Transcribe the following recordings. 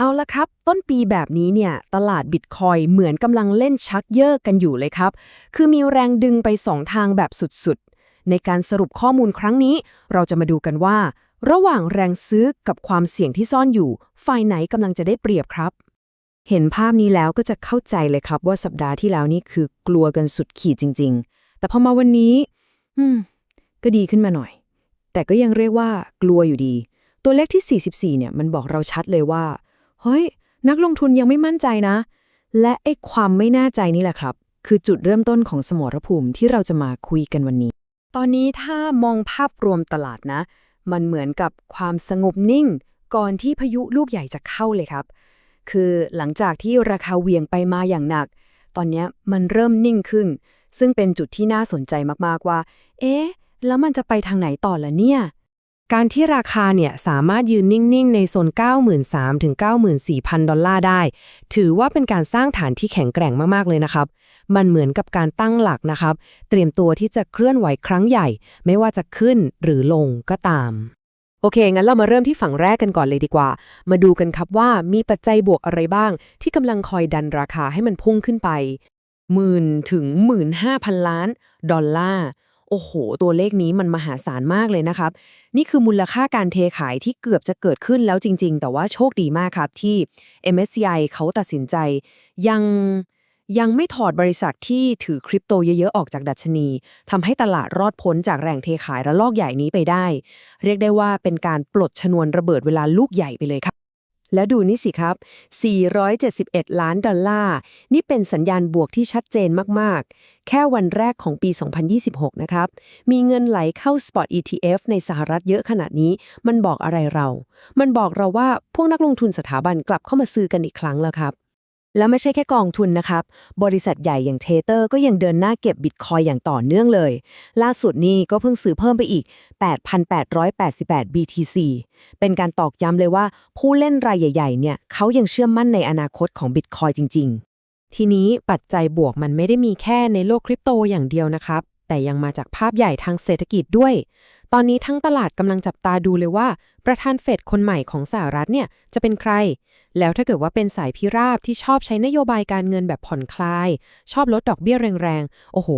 เอาละครับ ต้นปีแบบนี้เนี่ย ตลาดบิตคอยเหมือนกำลังเล่นชักเยอะกันอยู่เลยครับ คือมีแรงดึงไปสองทางแบบสุดๆ ในการสรุปข้อมูลครั้งนี้ เราจะมาดูกันว่า ระหว่างแรงซื้อกับความเสี่ยงที่ซ่อนอยู่ ฝ่ายไหนกำลังจะได้เปรียบครับ เห็นภาพนี้แล้วก็จะเข้าใจเลยครับว่าสัปดาห์ที่แล้วนี่คือกลัวกันสุดขีดจริง ๆ แต่พอมาวันนี้ อืม ก็ดีขึ้นมาหน่อย แต่ก็ยังเรียกว่ากลัวอยู่ดี ตัวเลขที่ 44 เนี่ยมันบอกเราชัดเลยว่า เฮ้ย นักลงทุนยังไม่มั่นใจนะ และไอ้ความไม่แน่ใจนี่แหละครับ คือจุดเริ่มต้นของสมรภูมิที่เราจะมาคุยกันวันนี้ ตอนนี้ถ้ามองภาพรวมตลาดนะ มันเหมือนกับความสงบนิ่ง ก่อนที่พายุลูกใหญ่จะเข้าเลยครับ คือหลังจากที่ราคาเวียงไปมาอย่างหนัก ตอนนี้มันเริ่มนิ่งขึ้น ซึ่งเป็นจุดที่น่าสนใจมากๆว่า เอ๊ะ แล้วมันจะไปทางไหนต่อละเนี่ย การที่ราคาเนี่ยสามารถยืนนิ่ง ๆ ในโซน 93,000ถึง94,000 ดอลลาร์ได้ ถือว่าเป็นการสร้างฐานที่แข็งแกร่งมาก ๆ เลยนะครับ มันเหมือนกับการตั้งหลักนะครับ เตรียมตัวที่จะเคลื่อนไหวครั้งใหญ่ ไม่ว่าจะขึ้นหรือลงก็ตาม โอเค งั้นเรามาเริ่มที่ฝั่งแรกกันก่อนเลยดีกว่า มาดูกันครับว่ามีปัจจัยบวกอะไรบ้าง ที่กำลังคอยดันราคาให้มันพุ่งขึ้นไปหมื่นถึงหมื่นห้าพันล้าน ดอลลาร์ โอ้โห ตัวเลขนี้มันมหาศาลมากเลยนะครับ นี่คือมูลค่าการเทขายที่เกือบจะเกิดขึ้นแล้วจริง ๆ แต่ว่าโชคดีมากครับที่ MSCI เขาตัดสินใจ ยังยังไม่ถอดบริษัทที่ถือคริปโตเยอะ ๆ ออกจากดัชนีทำให้ตลาดรอดพ้นจากแรงเทขายระลอกใหญ่นี้ไปได้ เรียกได้ว่าเป็นการปลดชนวนระเบิดเวลาลูกใหญ่ไปเลยครับ แล้วดูนี่สิครับ 471 ล้านดอลลาร์ นี่เป็นสัญญาณบวกที่ชัดเจนมาก ๆ แค่วันแรกของปี 2026 นะครับ มีเงินไหลเข้า Spot ETF ในสหรัฐเยอะขนาดนี้ มันบอกอะไรเรา มันบอกเราว่าพวกนักลงทุนสถาบันกลับเข้ามาซื้อกันอีกครั้งแล้วครับ แล้วไม่ใช่แค่กองทุนนะครับ บริษัทใหญ่อย่างเทเตอร์ก็ยังเดินหน้าเก็บบิตคอยอย่างต่อเนื่องเลย ล่าสุดนี้ก็เพิ่งซื้อเพิ่มไปอีก 8,888 BTC เป็นการตอกย้ำเลยว่าผู้เล่นรายใหญ่ๆ เนี่ยเขายังเชื่อมั่นในอนาคตของบิตคอยจริง ๆ ทีนี้ปัจจัยบวกมันไม่ได้มีแค่ในโลกคริปโตอย่างเดียวนะครับ แต่ยังมาจากภาพใหญ่ทางเศรษฐกิจด้วย ตอนนี้ทั้งตลาดกำลังจับตาดูเลยว่า ประธานเฟดคนใหม่ของสหรัฐเนี่ยจะเป็นใคร แล้วถ้าเกิดว่าเป็นสายพิราบที่ชอบใช้นโยบายการเงินแบบผ่อนคลาย ชอบลดดอกเบี้ยแรงๆ โอ้โห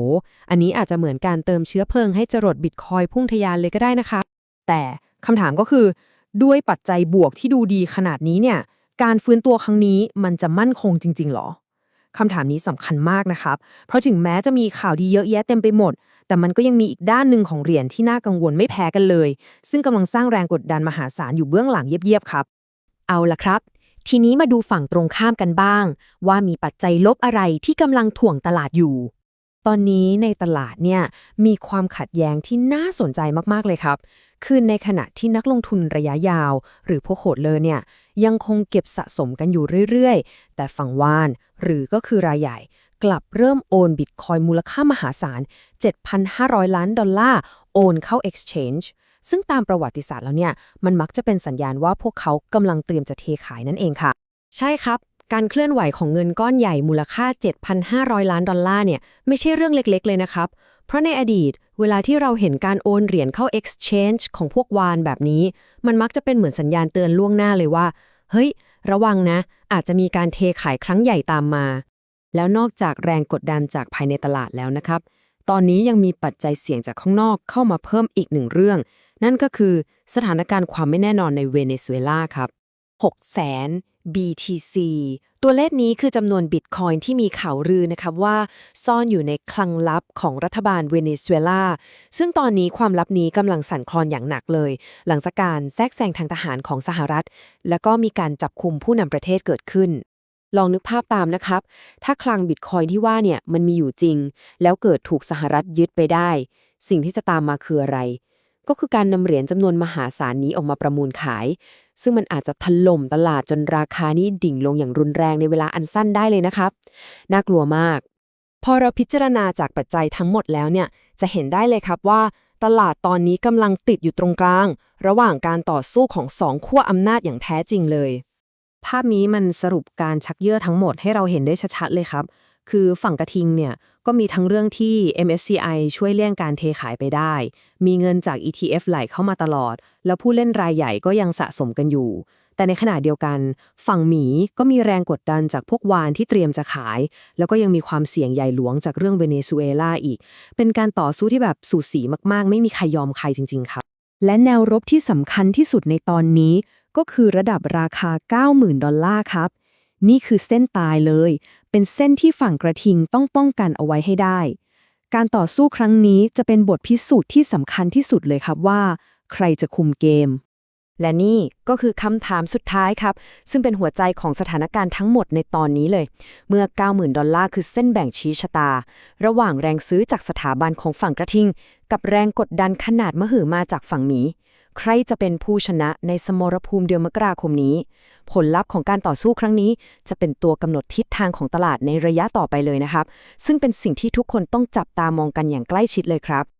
อันนี้อาจจะเหมือนการเติมเชื้อเพลิงให้จรดบิตคอยพุ่งทะยานเลยก็ได้นะคะ แต่คำถามก็คือ ด้วยปัจจัยบวกที่ดูดีขนาดนี้เนี่ยการฟื้นตัวครั้งนี้มันจะมั่นคงจริง ๆหรอ คำถามนี้สำคัญมากนะครับ เพราะถึงแม้จะมีข่าวดีเยอะแยะเต็มไปหมด แต่มันก็ยังมีอีกด้านหนึ่งของเหรียญที่น่ากังวลไม่แพ้กันเลย ซึ่งกำลังสร้างแรงกดดันมหาศาลอยู่เบื้องหลังเยียบๆครับ เอาละครับ ทีนี้มาดูฝั่งตรงข้ามกันบ้าง ว่ามีปัจจัยลบอะไรที่กำลังถ่วงตลาดอยู่ ตอนนี้ในตลาดเนี่ยมีความขัดแย้งที่น่าสนใจมาก ๆ เลยครับ คือในขณะที่นักลงทุนระยะยาว หรือพวกโหดเลยเนี่ยยังคงเก็บสะสมกันอยู่เรื่อย ๆ แต่ฝั่งว่าน หรือก็คือรายใหญ่ กลับเริ่มโอนบิตคอยมูลค่ามหาศาล 7,500 ล้านดอลลาร์ โอนเข้า Exchange ซึ่งตามประวัติศาสตร์แล้วเนี่ยมันมักจะเป็นสัญญาณว่าพวกเขากำลังเตรียมจะเทขายนั่นเองค่ะ ใช่ครับ การเคลื่อนไหวของเงินก้อนใหญ่มูลค่า 7,500 ล้านดอลลาร์เนี่ยไม่ใช่เรื่องเล็กๆ เลยนะครับ เพราะในอดีต เวลาที่เราเห็นการโอนเหรียญเข้า Exchange ของพวกวานแบบนี้ มันมักจะเป็นเหมือนสัญญาณเตือนล่วงหน้าเลยว่า เฮ้ย ระวังนะ อาจจะมีการเทขายครั้งใหญ่ตามมา แล้วนอกจากแรงกดดันจากภายในตลาดแล้วนะครับ ตอนนี้ยังมีปัจจัยเสี่ยงจากข้างนอกเข้ามาเพิ่มอีกหนึ่งเรื่อง นั่นก็คือสถานการณ์ความไม่แน่นอนในเวเนซุเอลาครับ6แสน BTC ตัวเลขนี้คือจำนวนบิตคอยน์ที่มีข่าวลือนะครับว่า ซ่อนอยู่ในคลังลับของรัฐบาลเวเนซุเอลา ซึ่งตอนนี้ความลับนี้กำลังสั่นคลอนอย่างหนักเลย หลังจากการแทรกแซงทางทหารของสหรัฐ แล้วก็มีการจับคุมผู้นำประเทศเกิดขึ้น ลองนึกภาพตามนะครับ ถ้าคลังบิตคอยน์ที่ว่าเนี่ยมันมีอยู่จริง แล้วเกิดถูกสหรัฐยึดไปได้ สิ่งที่จะตามมาคืออะไร ก็คือการนำเหรียญจำนวนมหาศาลนี้ออกมาประมูลขาย ซึ่งมันอาจจะถล่มตลาดจนราคานี้ดิ่งลงอย่างรุนแรงในเวลาอันสั้นได้เลยนะครับ น่ากลัวมาก พอเราพิจารณาจากปัจจัยทั้งหมดแล้วเนี่ย จะเห็นได้เลยครับว่า ตลาดตอนนี้กำลังติดอยู่ตรงกลาง ระหว่างการต่อสู้ของสองขั้วอำนาจอย่างแท้จริงเลย ภาพนี้มันสรุปการชักเยื่อทั้งหมดให้เราเห็นได้ชัดๆเลยครับ คือฝั่งกระทิงเนี่ยก็มีทั้งเรื่องที่ MSCI ช่วยเลี่ยงการเทขายไปได้ มีเงินจาก ETF ไหลเข้ามาตลอด แล้วผู้เล่นรายใหญ่ก็ยังสะสมกันอยู่ แต่ในขณะเดียวกัน ฝั่งหมีก็มีแรงกดดันจากพวกวานที่เตรียมจะขาย แล้วก็ยังมีความเสี่ยงใหญ่หลวงจากเรื่องเวเนซุเอลาอีก เป็นการต่อสู้ที่แบบสูสีมากๆ ไม่มีใครยอมใครจริง ๆครับและแนวรบที่สำคัญที่สุดในตอนนี้ ก็คือระดับราคา 90,000 ดอลลาร์ครับ นี่คือเส้นตายเลย เป็นเส้นที่ฝั่งกระทิงต้องป้องกันเอาไว้ให้ได้ การต่อสู้ครั้งนี้จะเป็นบทพิสูจน์ที่สำคัญที่สุดเลยครับว่า ใครจะคุมเกม และนี่ก็คือคำถามสุดท้ายครับ ซึ่งเป็นหัวใจของสถานการณ์ทั้งหมดในตอนนี้เลย เมื่อ 90,000 ดอลลาร์คือเส้นแบ่งชี้ชะตา ระหว่างแรงซื้อจากสถาบันของฝั่งกระทิง กับแรงกดดันขนาดมหึมาจากฝั่งหมี ใครจะเป็นผู้ชนะในสมรภูมิเดือนมกราคมนี้ ผลลัพธ์ของการต่อสู้ครั้งนี้ จะเป็นตัวกำหนดทิศทางของตลาดในระยะต่อไปเลยนะครับ ซึ่งเป็นสิ่งที่ทุกคนต้องจับตามองกันอย่างใกล้ชิดเลยครับ